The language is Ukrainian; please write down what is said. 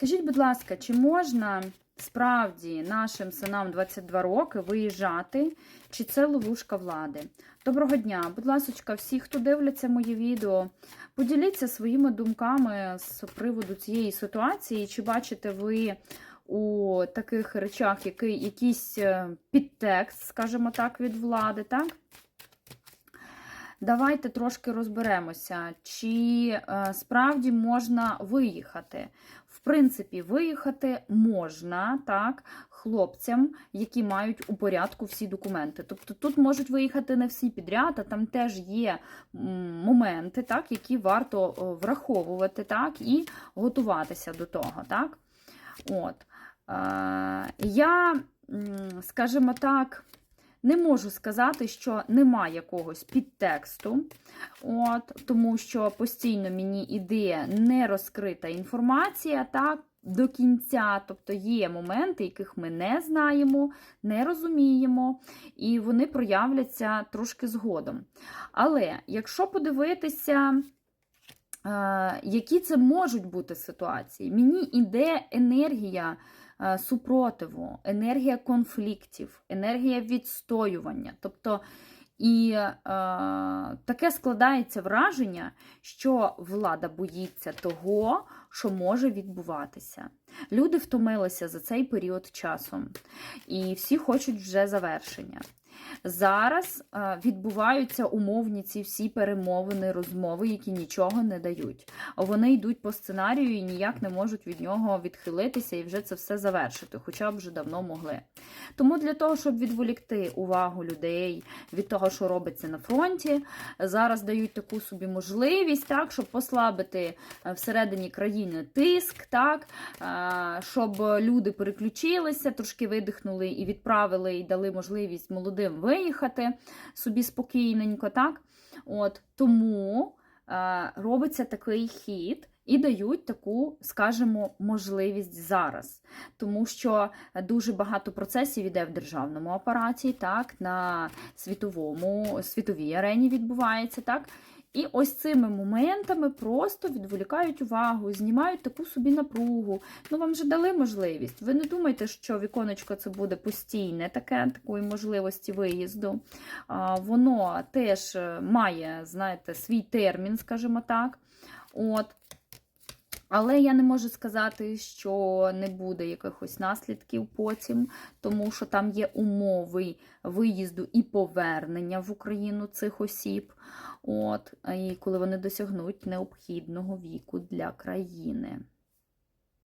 Скажіть, будь ласка, чи можна справді нашим синам 22 роки виїжджати, чи це ловушка влади? Доброго дня! Будь ласка, всі, хто дивляться моє відео, поділіться своїми думками з приводу цієї ситуації. Чи бачите ви у таких речах який, якийсь е, підтекст, скажімо так, від влади, так? Давайте трошки розберемося, чи е, справді можна виїхати. В принципі, виїхати можна так, хлопцям, які мають у порядку всі документи. Тобто тут можуть виїхати не всі підряд, а там теж є моменти, так, які варто враховувати так, і готуватися до того. Так? От. Е, я, скажімо так, не можу сказати, що немає якогось підтексту, от, тому що постійно мені іде нерозкрита інформація, так, до кінця, тобто є моменти, яких ми не знаємо, не розуміємо, і вони проявляться трошки згодом. Але якщо подивитися, які це можуть бути ситуації, мені йде енергія е, супротиву, енергія конфліктів, енергія відстоювання. Тобто, і е, таке складається враження, що влада боїться того, що може відбуватися. Люди втомилися за цей період часу, і всі хочуть вже завершення. Зараз е, відбуваються умовні ці всі перемовини, розмови, які нічого не дають. Вони йдуть по сценарію і ніяк не можуть від нього відхилитися і вже це все завершити, хоча б вже давно могли. Тому для того, щоб відволікти увагу людей від того, що робиться на фронті, зараз дають таку собі можливість, так, щоб послабити е, всередині країни тиск, так, е, щоб люди переключилися, трошки видихнули і відправили, і дали можливість молодим виїхати собі спокійненько. так. От, Тому е, робиться такий хід. І дають таку, скажімо, можливість зараз, тому що дуже багато процесів іде в державному апараті, так, на світовому, світовій арені відбувається, так. І ось цими моментами просто відволікають увагу, знімають таку собі напругу. Ну, вам же дали можливість. Ви не думайте, що віконечко це буде постійне, таке такої можливості виїзду. Воно теж має, знаєте, свій термін, скажімо так. От. Але я не можу сказати, що не буде якихось наслідків потім, тому що там є умови виїзду і повернення в Україну цих осіб, от, і коли вони досягнуть необхідного віку для країни.